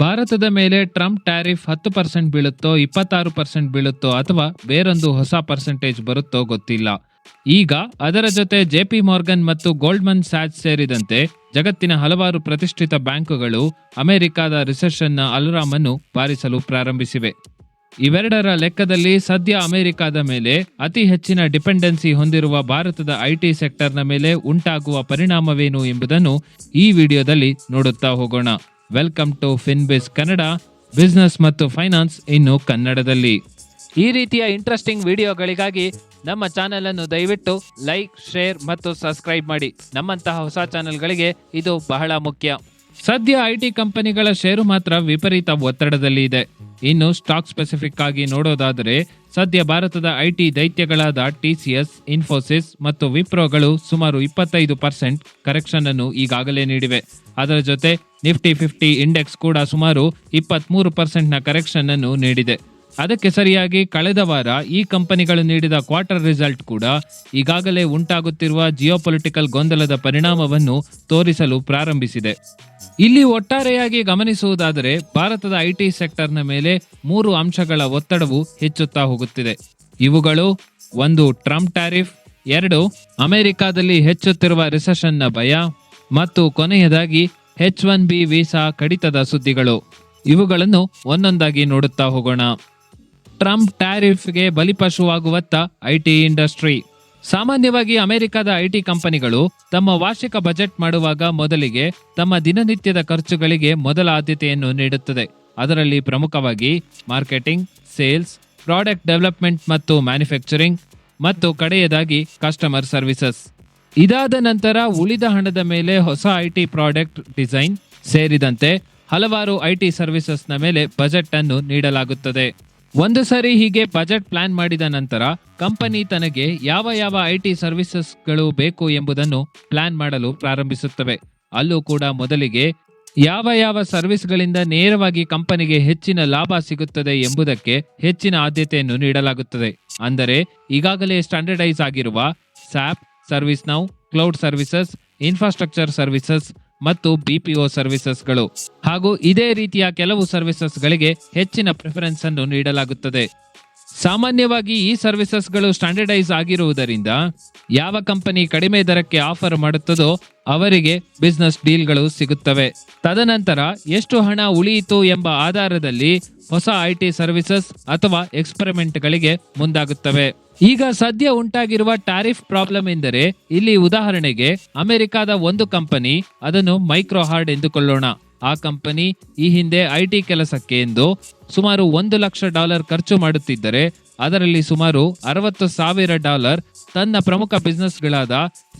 ಭಾರತದ ಮೇಲೆ Trump tariff ಹತ್ತು ಪರ್ಸೆಂಟ್ ಬೀಳುತ್ತೋ ಇಪ್ಪತ್ತಾರು ಪರ್ಸೆಂಟ್ ಬೀಳುತ್ತೋ ಅಥವಾ ಬೇರೊಂದು ಹೊಸ ಪರ್ಸೆಂಟೇಜ್ ಬರುತ್ತೋ ಗೊತ್ತಿಲ್ಲ. ಈಗ ಅದರ ಜೊತೆ ಜೆಪಿ ಮಾರ್ಗನ್ ಮತ್ತು ಗೋಲ್ಡ್ಮನ್ ಸ್ಯಾಚ್ ಸೇರಿದಂತೆ ಜಗತ್ತಿನ ಹಲವಾರು ಪ್ರತಿಷ್ಠಿತ ಬ್ಯಾಂಕುಗಳು ಅಮೆರಿಕದ ರಿಸೆಷನ್ನ ಅಲಾರಾಮ್ ಅನ್ನು ಬಾರಿಸಲು ಪ್ರಾರಂಭಿಸಿವೆ. ಇವೆರಡರ ಲೆಕ್ಕದಲ್ಲಿ ಸದ್ಯ ಅಮೆರಿಕದ ಮೇಲೆ ಅತಿ ಹೆಚ್ಚಿನ ಡಿಪೆಂಡೆನ್ಸಿ ಹೊಂದಿರುವ ಭಾರತದ ಐಟಿ ಸೆಕ್ಟರ್ನ ಮೇಲೆ ಉಂಟಾಗುವ ಪರಿಣಾಮವೇನು ಎಂಬುದನ್ನು ಈ ವಿಡಿಯೋದಲ್ಲಿ ನೋಡುತ್ತಾ ಹೋಗೋಣ. Welcome to Finbiz Kannada business ಮತ್ತು ಫೈನಾನ್ಸ್ ಇನ್ನು ಕನ್ನಡದಲ್ಲಿ. ಈ ರೀತಿಯ ಇಂಟ್ರೆಸ್ಟಿಂಗ್ ವಿಡಿಯೋಗಳಿಗಾಗಿ ನಮ್ಮ ಚಾನೆಲ್ ಅನ್ನು ದಯವಿಟ್ಟು ಲೈಕ್ ಶೇರ್ ಮತ್ತು ಸಬ್ಸ್ಕ್ರೈಬ್ ಮಾಡಿ. ನಮ್ಮಂತಹ ಹೊಸ ಚಾನೆಲ್ಗಳಿಗೆ ಇದು ಬಹಳ ಮುಖ್ಯ. ಸದ್ಯ ಐಟಿ ಕಂಪನಿಗಳ ಷೇರು ಮಾತ್ರ ವಿಪರೀತ ಒತ್ತಡದಲ್ಲಿ ಇದೆ. ಇನ್ನು ಸ್ಟಾಕ್ ಸ್ಪೆಸಿಫಿಕ್ ಆಗಿ ನೋಡೋದಾದರೆ, ಸದ್ಯ ಭಾರತದ ಐಟಿ ದೈತ್ಯಗಳಾದ ಟಿಸಿಎಸ್ ಇನ್ಫೋಸಿಸ್ ಮತ್ತು ವಿಪ್ರೋಗಳು ಸುಮಾರು ಇಪ್ಪತ್ತೈದು ಪರ್ಸೆಂಟ್ ಕರೆಕ್ಷನ್ ಅನ್ನು ಈಗಾಗಲೇ ನೀಡಿವೆ. ಅದರ ಜೊತೆ ನಿಫ್ಟಿ ಫಿಫ್ಟಿ ಇಂಡೆಕ್ಸ್ ಕೂಡ ಸುಮಾರು ಇಪ್ಪತ್ಮೂರು ಪರ್ಸೆಂಟ್ನ ಕರೆಕ್ಷನ್ ಅನ್ನು ನೀಡಿದೆ. ಅದಕ್ಕೆ ಸರಿಯಾಗಿ ಕಳೆದ ವಾರ ಈ ಕಂಪನಿಗಳು ನೀಡಿದ ಕ್ವಾರ್ಟರ್ ರಿಸಲ್ಟ್ ಕೂಡ ಈಗಾಗಲೇ ಉಂಟಾಗುತ್ತಿರುವ ಜಿಯೋಪೊಲಿಟಿಕಲ್ ಗೊಂದಲದ ಪರಿಣಾಮವನ್ನು ತೋರಿಸಲು ಪ್ರಾರಂಭಿಸಿದೆ. ಇಲ್ಲಿ ಒಟ್ಟಾರೆಯಾಗಿ ಗಮನಿಸುವುದಾದರೆ ಭಾರತದ ಐಟಿ ಸೆಕ್ಟರ್ನ ಮೇಲೆ ಮೂರು ಅಂಶಗಳ ಒತ್ತಡವು ಹೆಚ್ಚುತ್ತಾ ಹೋಗುತ್ತಿದೆ. ಇವುಗಳು ಒಂದು ಟ್ರಂಪ್ ಟ್ಯಾರಿಫ್, ಎರಡು ಅಮೆರಿಕಾದಲ್ಲಿ ಹೆಚ್ಚುತ್ತಿರುವ ರಿಸೆಷನ್ನ ಭಯ ಮತ್ತು ಕೊನೆಯದಾಗಿ ಎಚ್ ಒನ್ ಬಿ ವೀಸಾ ಕಡಿತದ ಸುದ್ದಿಗಳು. ಇವುಗಳನ್ನು ಒಂದೊಂದಾಗಿ ನೋಡುತ್ತಾ ಹೋಗೋಣ. ಟ್ರಂಪ್ ಟ್ಯಾರಿಫ್ಗೆ ಬಲಿಪಶುವಾಗುವತ್ತ ಐಟಿ ಇಂಡಸ್ಟ್ರಿ ಸಾಮಾನ್ಯವಾಗಿ ಅಮೆರಿಕದ ಐಟಿ ಕಂಪನಿಗಳು ತಮ್ಮ ವಾರ್ಷಿಕ ಬಜೆಟ್ ಮಾಡುವಾಗ ಮೊದಲಿಗೆ ತಮ್ಮ ದಿನನಿತ್ಯದ ಖರ್ಚುಗಳಿಗೆ ಮೊದಲ ಆದ್ಯತೆಯನ್ನು ನೀಡುತ್ತದೆ. ಅದರಲ್ಲಿ ಪ್ರಮುಖವಾಗಿ ಮಾರ್ಕೆಟಿಂಗ್, ಸೇಲ್ಸ್, ಪ್ರಾಡಕ್ಟ್ ಡೆವಲಪ್ಮೆಂಟ್ ಮತ್ತು ಮ್ಯಾನುಫ್ಯಾಕ್ಚರಿಂಗ್ ಮತ್ತು ಕಡೆಯದಾಗಿ ಕಸ್ಟಮರ್ ಸರ್ವಿಸಸ್. ಇದಾದ ನಂತರ ಉಳಿದ ಹಣದ ಮೇಲೆ ಹೊಸ ಐಟಿ ಪ್ರಾಡಕ್ಟ್ ಡಿಸೈನ್ ಸೇರಿದಂತೆ ಹಲವಾರು ಐಟಿ ಸರ್ವಿಸಸ್ನ ಮೇಲೆ ಬಜೆಟ್ ಅನ್ನು ನೀಡಲಾಗುತ್ತದೆ. ಒಂದು ಸರಿ ಹೀಗೆ ಬಜೆಟ್ ಪ್ಲಾನ್ ಮಾಡಿದ ನಂತರ ಕಂಪನಿ ತನಗೆ ಯಾವ ಯಾವ ಐಟಿ ಸರ್ವಿಸಸ್ಗಳು ಬೇಕು ಎಂಬುದನ್ನು ಪ್ಲಾನ್ ಮಾಡಲು ಪ್ರಾರಂಭಿಸುತ್ತವೆ. ಅಲ್ಲೂ ಕೂಡ ಮೊದಲಿಗೆ ಯಾವ ಯಾವ ಸರ್ವಿಸ್ಗಳಿಂದ ನೇರವಾಗಿ ಕಂಪನಿಗೆ ಹೆಚ್ಚಿನ ಲಾಭ ಸಿಗುತ್ತದೆ ಎಂಬುದಕ್ಕೆ ಹೆಚ್ಚಿನ ಆದ್ಯತೆಯನ್ನು ನೀಡಲಾಗುತ್ತದೆ. ಅಂದರೆ ಈಗಾಗಲೇ ಸ್ಟ್ಯಾಂಡರ್ಡೈಸ್ ಆಗಿರುವ SAP service now cloud services, infrastructure services ಮತ್ತು ಬಿಪಿಒ ಸರ್ವಿಸಸ್ಗಳು. ಹಾಗೂ ಇದೇ ರೀತಿಯ ಕೆಲವು ಸರ್ವಿಸಸ್ಗಳಿಗೆ ಹೆಚ್ಚಿನ ಪ್ರಿಫರೆನ್ಸ್ ಅನ್ನು ನೀಡಲಾಗುತ್ತದೆ. ಸಾಮಾನ್ಯವಾಗಿ ಈ ಸರ್ವಿಸಸ್ಗಳು ಸ್ಟ್ಯಾಂಡರ್ಡೈಸ್ ಆಗಿರುವುದರಿಂದ ಯಾವ ಕಂಪನಿ ಕಡಿಮೆ ದರಕ್ಕೆ ಆಫರ್ ಮಾಡುತ್ತದೋ ಅವರಿಗೆ ಬಿಸ್ನೆಸ್ ಡೀಲ್ಗಳು ಸಿಗುತ್ತವೆ. ತದನಂತರ ಎಷ್ಟು ಹಣ ಉಳಿಯಿತು ಎಂಬ ಆಧಾರದಲ್ಲಿ ಹೊಸ ಐಟಿ ಸರ್ವಿಸಸ್ ಅಥವಾ ಎಕ್ಸ್ಪೆರಿಮೆಂಟ್ಗಳಿಗೆ ಮುಂದಾಗುತ್ತವೆ. ಈಗ ಸದ್ಯ ಉಂಟಾಗಿರುವ ಟಾರಿಫ್ ಪ್ರಾಬ್ಲಮ್ ಎಂದರೆ ಇಲ್ಲಿ ಉದಾಹರಣೆಗೆ ಅಮೆರಿಕದ ಒಂದು ಕಂಪನಿ ಅದನ್ನು ಮೈಕ್ರೋ ಹಾರ್ಡ್ ಎಂದುಕೊಳ್ಳೋಣ. ಆ ಕಂಪನಿ ಈ ಹಿಂದೆ ಐಟಿ ಕೆಲಸಕ್ಕೆ ಎಂದು ಸುಮಾರು ಒಂದು ಲಕ್ಷ ಡಾಲರ್ ಖರ್ಚು ಮಾಡುತ್ತಿದ್ದರೆ ಅದರಲ್ಲಿ ಸುಮಾರು ಅರವತ್ತು ಸಾವಿರ ಡಾಲರ್ ತನ್ನ ಪ್ರಮುಖ ಬಿಸ್ನೆಸ್ಗಳಾದ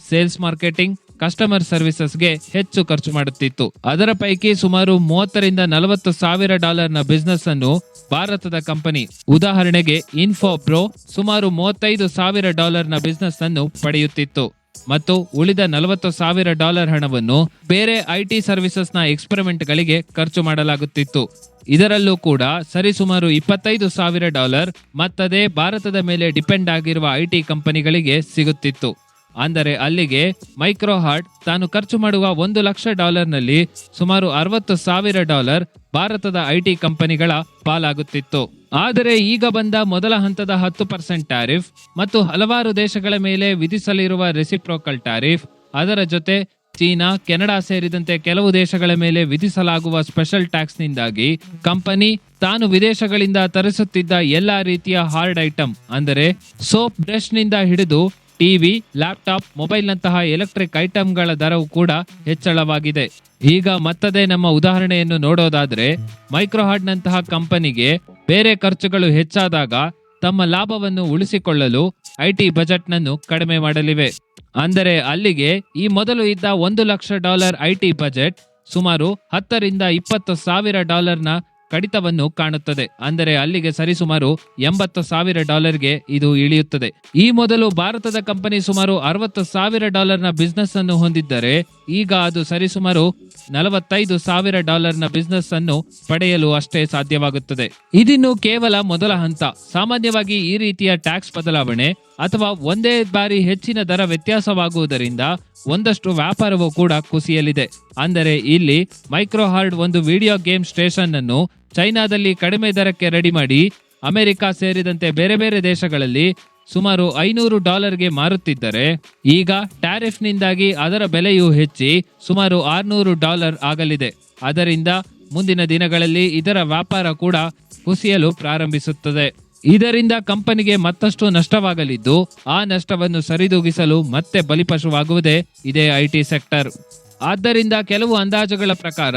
ಸೇಲ್ಸ್ ಮಾರ್ಕೆಟಿಂಗ್, ಕಸ್ಟಮರ್ ಸರ್ವಿಸಸ್ಗೆ ಹೆಚ್ಚು ಖರ್ಚು ಮಾಡುತ್ತಿತ್ತು. ಅದರ ಪೈಕಿ ಸುಮಾರು ಮೂವತ್ತರಿಂದ ನಲವತ್ತು ಸಾವಿರ ಡಾಲರ್ನ ಬಿಸ್ನೆಸ್ ಅನ್ನು ಭಾರತದ ಕಂಪನಿ. ಉದಾಹರಣೆಗೆ ಇನ್ಫೋ ಪ್ರೋ ಸುಮಾರು ಮೂವತ್ತೈದು ಸಾವಿರ ಡಾಲರ್ನ ಬಿಸ್ನೆಸ್ ಅನ್ನು ಪಡೆಯುತ್ತಿತ್ತು. ಮತ್ತು ಉಳಿದ ನಲವತ್ತು ಸಾವಿರ ಡಾಲರ್ ಹಣವನ್ನು ಬೇರೆ ಐಟಿ ಸರ್ವಿಸಸ್ನ ಎಕ್ಸ್ಪೆರಿಮೆಂಟ್ಗಳಿಗೆ ಖರ್ಚು ಮಾಡಲಾಗುತ್ತಿತ್ತು. ಇದರಲ್ಲೂ ಕೂಡ ಸರಿಸುಮಾರು ಇಪ್ಪತ್ತೈದು ಸಾವಿರ ಡಾಲರ್ ಮತ್ತದೇ ಭಾರತದ ಮೇಲೆ ಡಿಪೆಂಡ್ ಆಗಿರುವ ಐಟಿ ಕಂಪನಿಗಳಿಗೆ ಸಿಗುತ್ತಿತ್ತು. ಅಂದರೆ ಅಲ್ಲಿಗೆ ಮೈಕ್ರೋಹಾರ್ಟ್ ತಾನು ಖರ್ಚು ಮಾಡುವ ಒಂದು ಲಕ್ಷ ಡಾಲರ್ನಲ್ಲಿ ಸುಮಾರು ಅರವತ್ತು ಸಾವಿರ ಡಾಲರ್ ಭಾರತದ ಐಟಿ ಕಂಪನಿಗಳ ಪಾಲಾಗುತ್ತಿತ್ತು. ಆದರೆ ಈಗ ಬಂದ ಮೊದಲ ಹಂತದ ಹತ್ತು ಪರ್ಸೆಂಟ್ ಟ್ಯಾರಿಫ್ ಮತ್ತು ಹಲವಾರು ದೇಶಗಳ ಮೇಲೆ ವಿಧಿಸಲಿರುವ ರೆಸಿಪ್ರೋಕಲ್ ಟ್ಯಾರಿಫ್, ಅದರ ಜೊತೆ ಚೀನಾ, ಕೆನಡಾ ಸೇರಿದಂತೆ ಕೆಲವು ದೇಶಗಳ ಮೇಲೆ ವಿಧಿಸಲಾಗುವ ಸ್ಪೆಷಲ್ ಟ್ಯಾಕ್ಸ್ನಿಂದಾಗಿ ಕಂಪನಿ ತಾನು ವಿದೇಶಗಳಿಂದ ತರಿಸುತ್ತಿದ್ದ ಎಲ್ಲಾ ರೀತಿಯ ಹಾರ್ಡ್ ಐಟಂ, ಅಂದರೆ ಸೋಪ್ ಬ್ರಷ್ನಿಂದ ಹಿಡಿದು ಟಿವಿ, ಲ್ಯಾಪ್ಟಾಪ್, ಮೊಬೈಲ್ನಂತಹ ಎಲೆಕ್ಟ್ರಿಕ್ ಐಟಂಗಳ ದರವು ಕೂಡ ಹೆಚ್ಚಳವಾಗಿದೆ. ಈಗ ಮತ್ತದೇ ನಮ್ಮ ಉದಾಹರಣೆಯನ್ನು ನೋಡೋದಾದ್ರೆ, ಮೈಕ್ರೋಹಾರ್ಡ್ನಂತಹ ಕಂಪನಿಗೆ ಬೇರೆ ಖರ್ಚುಗಳು ಹೆಚ್ಚಾದಾಗ ತಮ್ಮ ಲಾಭವನ್ನು ಉಳಿಸಿಕೊಳ್ಳಲು ಐಟಿ ಬಜೆಟ್ನನ್ನು ಕಡಿಮೆ ಮಾಡಲಿವೆ. ಅಂದರೆ ಅಲ್ಲಿಗೆ ಈ ಮೊದಲು ಇದ್ದ ಒಂದು ಲಕ್ಷ ಡಾಲರ್ ಐಟಿ ಬಜೆಟ್ ಸುಮಾರು ಹತ್ತರಿಂದ ಇಪ್ಪತ್ತು ಸಾವಿರ ಡಾಲರ್ನ ಕಡಿತವನ್ನು ಕಾಣುತ್ತದೆ. ಅಂದರೆ ಅಲ್ಲಿಗೆ ಸರಿಸುಮಾರು ಎಂಬತ್ತು ಸಾವಿರ ಡಾಲರ್ಗೆ ಇದು ಇಳಿಯುತ್ತದೆ. ಈ ಮೊದಲು ಭಾರತದ ಕಂಪನಿ ಸುಮಾರು ಅರವತ್ತು ಸಾವಿರ ಡಾಲರ್ನ ಬಿಸ್ನೆಸ್ ಅನ್ನು ಹೊಂದಿದ್ದರೆ, ಈಗ ಅದು ಸರಿಸುಮಾರು ನಲವತ್ತೈದು ಸಾವಿರ ಡಾಲರ್ನ ಬಿಸ್ನೆಸ್ ಅನ್ನು ಪಡೆಯಲು ಅಷ್ಟೇ ಸಾಧ್ಯವಾಗುತ್ತದೆ. ಇದಿನ್ನು ಕೇವಲ ಮೊದಲ ಹಂತ. ಸಾಮಾನ್ಯವಾಗಿ ಈ ರೀತಿಯ ಟ್ಯಾಕ್ಸ್ ಬದಲಾವಣೆ ಅಥವಾ ಒಂದೇ ಬಾರಿ ಹೆಚ್ಚಿನ ದರ ವ್ಯತ್ಯಾಸವಾಗುವುದರಿಂದ ಒಂದಷ್ಟು ವ್ಯಾಪಾರವೂ ಕೂಡ ಕುಸಿಯಲಿದೆ. ಅಂದರೆ ಇಲ್ಲಿ ಮೈಕ್ರೋಹಾರ್ಡ್ ಒಂದು ವಿಡಿಯೋ ಗೇಮ್ ಸ್ಟೇಷನ್ ಅನ್ನು ಚೈನಾದಲ್ಲಿ ಕಡಿಮೆ ದರಕ್ಕೆ ರೆಡಿ ಮಾಡಿ ಅಮೆರಿಕ ಸೇರಿದಂತೆ ಬೇರೆ ಬೇರೆ ದೇಶಗಳಲ್ಲಿ ಸುಮಾರು ಐನೂರು ಡಾಲರ್ಗೆ ಮಾರುತ್ತಿದ್ದರೆ, ಈಗ ಟ್ಯಾರಿಫ್ನಿಂದಾಗಿ ಅದರ ಬೆಲೆಯು ಹೆಚ್ಚಿ ಸುಮಾರು ಆರ್ನೂರು ಡಾಲರ್ ಆಗಲಿದೆ. ಅದರಿಂದ ಮುಂದಿನ ದಿನಗಳಲ್ಲಿ ಇದರ ವ್ಯಾಪಾರ ಕೂಡ ಕುಸಿಯಲು ಪ್ರಾರಂಭಿಸುತ್ತದೆ. ಇದರಿಂದ ಕಂಪನಿಗೆ ಮತ್ತಷ್ಟು ನಷ್ಟವಾಗಲಿದ್ದು, ಆ ನಷ್ಟವನ್ನು ಸರಿದೂಗಿಸಲು ಮತ್ತೆ ಬಲಿಪಶುವಾಗುವುದೇ ಇದೇ ಐಟಿ ಸೆಕ್ಟರ್. ಆದ್ದರಿಂದ ಕೆಲವು ಅಂದಾಜುಗಳ ಪ್ರಕಾರ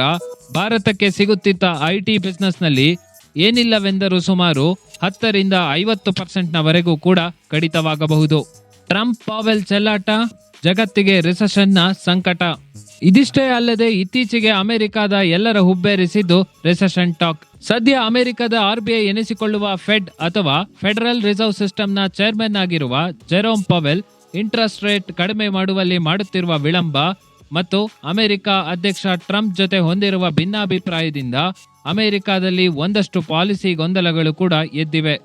ಭಾರತಕ್ಕೆ ಸಿಗುತ್ತಿದ್ದ ಐಟಿ ಬಿಸ್ನೆಸ್ನಲ್ಲಿ ಏನಿಲ್ಲವೆಂದರೂ ಸುಮಾರು ಹತ್ತರಿಂದ ಐವತ್ತು ಪರ್ಸೆಂಟ್ನವರೆಗೂ ಕೂಡ ಕಡಿತವಾಗಬಹುದು. ಟ್ರಂಪ್, ಪಾವೆಲ್ ಚೆಲ್ಲಾಟ, ಜಗತ್ತಿಗೆ ರಿಸೆಷನ್ನ ಸಂಕಟ. ಇದಿಷ್ಟೇ ಅಲ್ಲದೆ ಇತ್ತೀಚೆಗೆ ಅಮೆರಿಕದ ಎಲ್ಲರ ಹುಬ್ಬೇರಿಸಿದ್ದು ರಿಸೆಷನ್ ಟಾಕ್. ಸದ್ಯ ಅಮೆರಿಕದ ಆರ್ ಬಿ ಐ ಎನಿಸಿಕೊಳ್ಳುವ ಫೆಡ್ ಅಥವಾ ಫೆಡರಲ್ ರಿಸರ್ವ್ ಸಿಸ್ಟಮ್ನ ಚೇರ್ಮನ್ ಆಗಿರುವ ಜೆರೋಮ್ ಪವೆಲ್ ಇಂಟ್ರೆಸ್ಟ್ ರೇಟ್ ಕಡಿಮೆ ಮಾಡುವಲ್ಲಿ ಮಾಡುತ್ತಿರುವ ವಿಳಂಬ ಮತ್ತು ಅಮೆರಿಕ ಅಧ್ಯಕ್ಷ ಟ್ರಂಪ್ ಜೊತೆ ಹೊಂದಿರುವ ಭಿನ್ನಾಭಿಪ್ರಾಯದಿಂದ ಅಮೆರಿಕದಲ್ಲಿ ಒಂದಷ್ಟು ಪಾಲಿಸಿ ಗೊಂದಲಗಳು ಕೂಡ ಎದ್ದಿವೆ.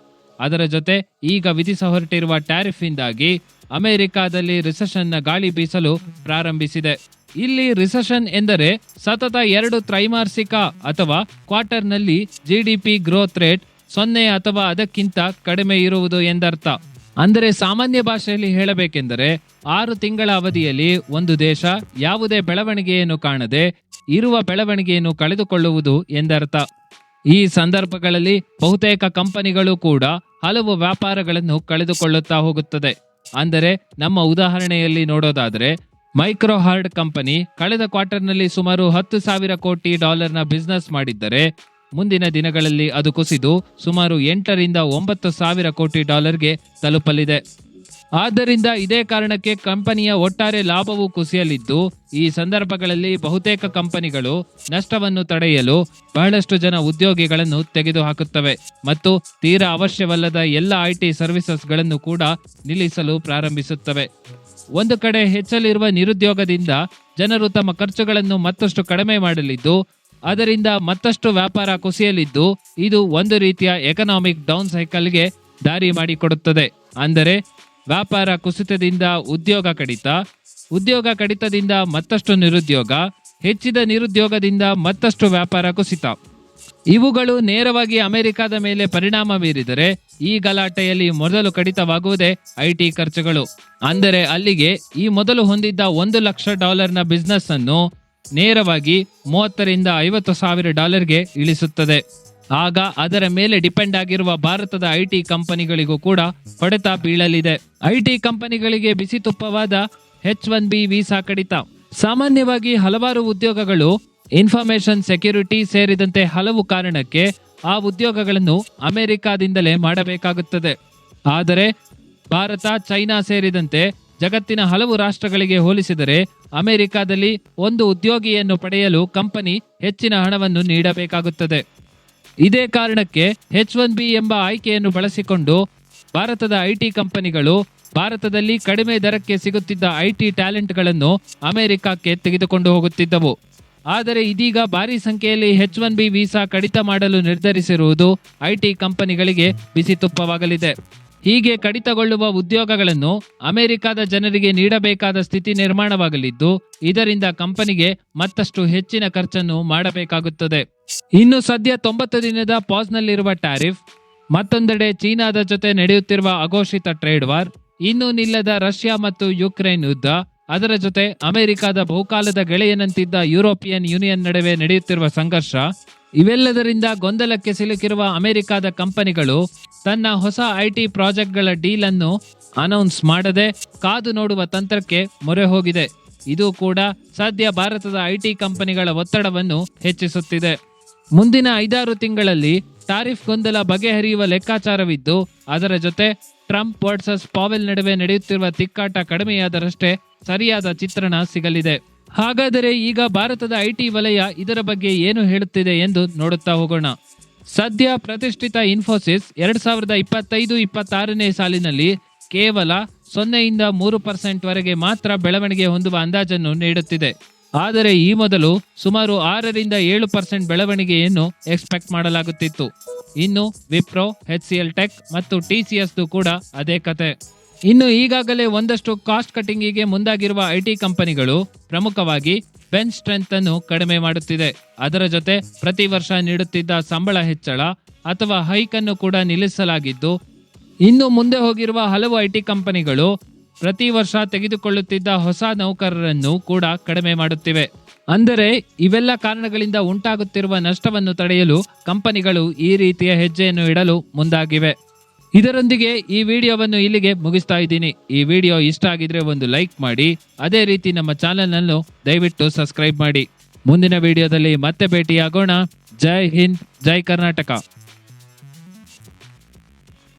ಅದರ ಜೊತೆ ಈಗ ವಿಧಿಸ ಹೊರಟಿರುವ ಟ್ಯಾರಿಫ್ ಇಂದಾಗಿ ಅಮೆರಿಕದಲ್ಲಿ ರಿಸೆಷನ್ನ ಗಾಳಿ ಬೀಸಲು ಪ್ರಾರಂಭಿಸಿದೆ. ಇಲ್ಲಿ ರಿಸೆಷನ್ ಎಂದರೆ ಸತತ ಎರಡು ತ್ರೈಮಾಸಿಕ ಅಥವಾ ಕ್ವಾರ್ಟರ್ನಲ್ಲಿ ಜಿಡಿಪಿ ಗ್ರೋತ್ ರೇಟ್ ಸೊನ್ನೆ ಅಥವಾ ಅದಕ್ಕಿಂತ ಕಡಿಮೆ ಇರುವುದು ಎಂದರ್ಥ. ಅಂದರೆ ಸಾಮಾನ್ಯ ಭಾಷೆಯಲ್ಲಿ ಹೇಳಬೇಕೆಂದರೆ ಆರು ತಿಂಗಳ ಅವಧಿಯಲ್ಲಿ ಒಂದು ದೇಶ ಯಾವುದೇ ಬೆಳವಣಿಗೆಯನ್ನು ಕಾಣದೆ ಇರುವ ಬೆಳವಣಿಗೆಯನ್ನು ಕಳೆದುಕೊಳ್ಳುವುದು ಎಂದರ್ಥ. ಈ ಸಂದರ್ಭಗಳಲ್ಲಿ ಬಹುತೇಕ ಕಂಪನಿಗಳು ಕೂಡ ಹಲವು ವ್ಯಾಪಾರಗಳನ್ನು ಕಳೆದುಕೊಳ್ಳುತ್ತಾ ಹೋಗುತ್ತದೆ. ಅಂದರೆ ನಮ್ಮ ಉದಾಹರಣೆಯಲ್ಲಿ ನೋಡೋದಾದರೆ, ಮೈಕ್ರೋಹಾರ್ಡ್ ಕಂಪನಿ ಕಳೆದ ಕ್ವಾರ್ಟರ್ನಲ್ಲಿ ಸುಮಾರು ಹತ್ತು ಸಾವಿರ ಕೋಟಿ ಡಾಲರ್ನ ಬಿಸ್ನೆಸ್ ಮಾಡಿದ್ದರೆ ಮುಂದಿನ ದಿನಗಳಲ್ಲಿ ಅದು ಕುಸಿದು ಸುಮಾರು ಎಂಟರಿಂದ ಒಂಬತ್ತು ಸಾವಿರ ಕೋಟಿ ಡಾಲರ್ಗೆ ತಲುಪಲಿದೆ. ಆದ್ದರಿಂದ ಇದೇ ಕಾರಣಕ್ಕೆ ಕಂಪನಿಯ ಒಟ್ಟಾರೆ ಲಾಭವು ಕುಸಿಯಲಿದ್ದು, ಈ ಸಂದರ್ಭಗಳಲ್ಲಿ ಬಹುತೇಕ ಕಂಪನಿಗಳು ನಷ್ಟವನ್ನು ತಡೆಯಲು ಬಹಳಷ್ಟು ಜನ ಉದ್ಯೋಗಿಗಳನ್ನು ತೆಗೆದುಹಾಕುತ್ತವೆ ಮತ್ತು ತೀರಾ ಅವಶ್ಯವಲ್ಲದ ಎಲ್ಲ ಐಟಿ ಸರ್ವಿಸಸ್ಗಳನ್ನು ಕೂಡ ನಿಲ್ಲಿಸಲು ಪ್ರಾರಂಭಿಸುತ್ತವೆ. ಒಂದು ಕಡೆ ಹೆಚ್ಚಲಿರುವ ನಿರುದ್ಯೋಗದಿಂದ ಜನರು ತಮ್ಮ ಖರ್ಚುಗಳನ್ನು ಮತ್ತಷ್ಟು ಕಡಿಮೆ ಮಾಡಲಿದ್ದು ಅದರಿಂದ ಮತ್ತಷ್ಟು ವ್ಯಾಪಾರ ಕುಸಿಯಲಿದ್ದು ಇದು ಒಂದು ರೀತಿಯ ಎಕನಾಮಿಕ್ ಡೌನ್ ಸೈಕಲ್ಗೆ ದಾರಿ ಮಾಡಿಕೊಡುತ್ತದೆ. ಅಂದರೆ ವ್ಯಾಪಾರ ಕುಸಿತದಿಂದ ಉದ್ಯೋಗ ಕಡಿತ, ಉದ್ಯೋಗ ಕಡಿತದಿಂದ ಮತ್ತಷ್ಟು ನಿರುದ್ಯೋಗ, ಹೆಚ್ಚಿದ ನಿರುದ್ಯೋಗದಿಂದ ಮತ್ತಷ್ಟು ವ್ಯಾಪಾರ ಕುಸಿತ. ಇವುಗಳು ನೇರವಾಗಿ ಅಮೆರಿಕದ ಮೇಲೆ ಪರಿಣಾಮ ಬೀರಿದರೆ ಈ ಗಲಾಟೆಯಲ್ಲಿ ಮೊದಲು ಕಡಿತವಾಗುವುದೇ ಐಟಿ ಖರ್ಚುಗಳು. ಅಂದರೆ ಅಲ್ಲಿಗೆ ಈ ಮೊದಲು ಹೊಂದಿದ್ದ ಒಂದು ಲಕ್ಷ ಡಾಲರ್ನ ಬಿಸ್ನೆಸ್ ಅನ್ನು ನೇರವಾಗಿ ಮೂವತ್ತರಿಂದ ಐವತ್ತು ಸಾವಿರ ಡಾಲರ್ಗೆ ಇಳಿಸುತ್ತದೆ. ಆಗ ಅದರ ಮೇಲೆ ಡಿಪೆಂಡ್ ಆಗಿರುವ ಭಾರತದ ಐಟಿ ಕಂಪನಿಗಳಿಗೂ ಕೂಡ ಹೊಡೆತ ಬೀಳಲಿದೆ. ಐಟಿ ಕಂಪನಿಗಳಿಗೆ ಬಿಸಿ ತುಪ್ಪವಾದ ಎಚ್ ಒನ್ ಬಿ ವೀಸಾ ಕಡಿತ. ಸಾಮಾನ್ಯವಾಗಿ ಹಲವಾರು ಉದ್ಯೋಗಗಳು ಇನ್ಫಾರ್ಮೇಶನ್ ಸೆಕ್ಯೂರಿಟಿ ಸೇರಿದಂತೆ ಹಲವು ಕಾರಣಕ್ಕೆ ಆ ಉದ್ಯೋಗಗಳನ್ನು ಅಮೆರಿಕಾದಿಂದಲೇ ಮಾಡಬೇಕಾಗುತ್ತದೆ. ಆದರೆ ಭಾರತ, ಚೈನಾ ಸೇರಿದಂತೆ ಜಗತ್ತಿನ ಹಲವು ರಾಷ್ಟ್ರಗಳಿಗೆ ಹೋಲಿಸಿದರೆ ಅಮೆರಿಕಾದಲ್ಲಿ ಒಂದು ಉದ್ಯೋಗಿಯನ್ನು ಪಡೆಯಲು ಕಂಪನಿ ಹೆಚ್ಚಿನ ಹಣವನ್ನು ನೀಡಬೇಕಾಗುತ್ತದೆ. ಇದೇ ಕಾರಣಕ್ಕೆ ಹೆಚ್ ಒನ್ ಬಿ ಎಂಬ ಆಯ್ಕೆಯನ್ನು ಬಳಸಿಕೊಂಡು ಭಾರತದ ಐಟಿ ಕಂಪನಿಗಳು ಭಾರತದಲ್ಲಿ ಕಡಿಮೆ ದರಕ್ಕೆ ಸಿಗುತ್ತಿದ್ದ ಐಟಿ ಟ್ಯಾಲೆಂಟ್ಗಳನ್ನು ಅಮೆರಿಕಕ್ಕೆ ತೆಗೆದುಕೊಂಡು ಹೋಗುತ್ತಿದ್ದವು. ಆದರೆ ಇದೀಗ ಭಾರಿ ಸಂಖ್ಯೆಯಲ್ಲಿ ಹೆಚ್ ಒನ್ ಬಿ ವೀಸಾ ಕಡಿತ ಮಾಡಲು ನಿರ್ಧರಿಸಿರುವುದು ಐಟಿ ಕಂಪನಿಗಳಿಗೆ ಬಿಸಿ ತುಪ್ಪವಾಗಲಿದೆ. ಹೀಗೆ ಕಡಿತಗೊಳ್ಳುವ ಉದ್ಯೋಗಗಳನ್ನು ಅಮೆರಿಕದ ಜನರಿಗೆ ನೀಡಬೇಕಾದ ಸ್ಥಿತಿ ನಿರ್ಮಾಣವಾಗಲಿದ್ದು, ಇದರಿಂದ ಕಂಪನಿಗೆ ಮತ್ತಷ್ಟು ಹೆಚ್ಚಿನ ಖರ್ಚನ್ನು ಮಾಡಬೇಕಾಗುತ್ತದೆ. ಇನ್ನು ಸದ್ಯ ತೊಂಬತ್ತು ದಿನದ ಪಾಸ್ನಲ್ಲಿರುವ ಟ್ಯಾರಿಫ್, ಮತ್ತೊಂದೆಡೆ ಚೀನಾದ ಜೊತೆ ನಡೆಯುತ್ತಿರುವ ಅಘೋಷಿತ ಟ್ರೇಡ್ ವಾರ್, ಇನ್ನೂ ನಿಲ್ಲದ ರಷ್ಯಾ ಮತ್ತು ಯುಕ್ರೇನ್ ಯುದ್ಧ, ಅದರ ಜೊತೆ ಅಮೆರಿಕದ ಬಹುಕಾಲದ ಗೆಳೆಯನಂತಿದ್ದ ಯುರೋಪಿಯನ್ ಯೂನಿಯನ್ ನಡುವೆ ನಡೆಯುತ್ತಿರುವ ಸಂಘರ್ಷ ಇವೆಲ್ಲದರಿಂದ ಗೊಂದಲಕ್ಕೆ ಸಿಲುಕಿರುವ ಅಮೆರಿಕದ ಕಂಪನಿಗಳು ತನ್ನ ಹೊಸ ಐಟಿ ಪ್ರಾಜೆಕ್ಟ್ಗಳ ಡೀಲ್ ಅನ್ನು ಅನೌನ್ಸ್ ಮಾಡದೆ ಕಾದು ನೋಡುವ ತಂತ್ರಕ್ಕೆ ಮೊರೆ ಹೋಗಿದೆ ಇದು ಕೂಡ ಸದ್ಯ ಭಾರತದ ಐಟಿ ಕಂಪನಿಗಳ ಒತ್ತಡವನ್ನು ಹೆಚ್ಚಿಸುತ್ತಿದೆ. ಮುಂದಿನ ಐದಾರು ತಿಂಗಳಲ್ಲಿ ಟಾರಿಫ್ ಗೊಂದಲ ಬಗೆಹರಿಯುವ ಲೆಕ್ಕಾಚಾರವಿದ್ದು, ಅದರ ಜೊತೆ ಟ್ರಂಪ್ ವರ್ಸಸ್ ಪಾವೆಲ್ ನಡುವೆ ನಡೆಯುತ್ತಿರುವ ತಿಕ್ಕಾಟ ಕಡಿಮೆಯಾದರಷ್ಟೇ ಸರಿಯಾದ ಚಿತ್ರಣ ಸಿಗಲಿದೆ. ಹಾಗಾದರೆ ಈಗ ಭಾರತದ ಐಟಿ ವಲಯ ಇದರ ಬಗ್ಗೆ ಏನು ಹೇಳುತ್ತಿದೆ ಎಂದು ನೋಡುತ್ತಾ ಹೋಗೋಣ. ಸದ್ಯ ಪ್ರತಿಷ್ಠಿತ ಇನ್ಫೋಸಿಸ್ ಎರಡ್ ಸಾವಿರದ ಇಪ್ಪತ್ತೈದು ಇಪ್ಪತ್ತಾರನೇ ಸಾಲಿನಲ್ಲಿ ಕೇವಲ ಸೊನ್ನೆಯಿಂದ ಮೂರು ಪರ್ಸೆಂಟ್ ವರೆಗೆ ಮಾತ್ರ ಬೆಳವಣಿಗೆ ಹೊಂದುವ ಅಂದಾಜನ್ನು ನೀಡುತ್ತಿದೆ. ಆದರೆ ಈ ಮೊದಲು ಸುಮಾರು ಆರರಿಂದ ಏಳು ಪರ್ಸೆಂಟ್ ಬೆಳವಣಿಗೆಯನ್ನು ಎಕ್ಸ್ಪೆಕ್ಟ್ ಮಾಡಲಾಗುತ್ತಿತ್ತು. ಇನ್ನು Wipro, H C L tech ಮತ್ತು ಟಿ ಸಿ ಎಸ್ ಕೂಡ ಅದೇ ಕತೆ. ಇನ್ನು ಈಗಾಗಲೇ ಒಂದಷ್ಟು ಕಾಸ್ಟ್ ಕಟಿಂಗಿಗೆ ಮುಂದಾಗಿರುವ ಐಟಿ ಕಂಪನಿಗಳು ಪ್ರಮುಖವಾಗಿ ಬೆಂಚ್ ಸ್ಟ್ರೆಂತ್ ಅನ್ನು ಕಡಿಮೆ ಮಾಡುತ್ತಿದೆ. ಅದರ ಜೊತೆ ಪ್ರತಿ ವರ್ಷ ನೀಡುತ್ತಿದ್ದ ಸಂಬಳ ಹೆಚ್ಚಳ ಅಥವಾ ಹೈಕ್ ಅನ್ನು ಕೂಡ ನಿಲ್ಲಿಸಲಾಗಿದ್ದು, ಇನ್ನು ಮುಂದೆ ಹೋಗಿರುವ ಹಲವು ಐಟಿ ಕಂಪನಿಗಳು ಪ್ರತಿ ವರ್ಷ ತೆಗೆದುಕೊಳ್ಳುತ್ತಿದ್ದ ಹೊಸ ನೌಕರರನ್ನು ಕೂಡ ಕಡಿಮೆ ಮಾಡುತ್ತಿವೆ. ಅಂದರೆ ಇವೆಲ್ಲ ಕಾರಣಗಳಿಂದ ಉಂಟಾಗುತ್ತಿರುವ ನಷ್ಟವನ್ನು ತಡೆಯಲು ಕಂಪನಿಗಳು ಈ ರೀತಿಯ ಹೆಜ್ಜೆಯನ್ನು ಇಡಲು ಮುಂದಾಗಿವೆ. ಇದರೊಂದಿಗೆ ಈ ವಿಡಿಯೋವನ್ನು ಇಲ್ಲಿಗೆ ಮುಗಿಸ್ತಾ ಇದ್ದೀನಿ. ಈ ವಿಡಿಯೋ ಇಷ್ಟ ಆಗಿದ್ರೆ ಒಂದು ಲೈಕ್ ಮಾಡಿ, ಅದೇ ರೀತಿ ನಮ್ಮ ಚಾನೆಲ್ ಅನ್ನು ದಯವಿಟ್ಟು ಸಬ್ಸ್ಕ್ರೈಬ್ ಮಾಡಿ. ಮುಂದಿನ ವಿಡಿಯೋದಲ್ಲಿ ಮತ್ತೆ ಭೇಟಿಯಾಗೋಣ. ಜೈ ಹಿಂದ್, ಜೈ ಕರ್ನಾಟಕ.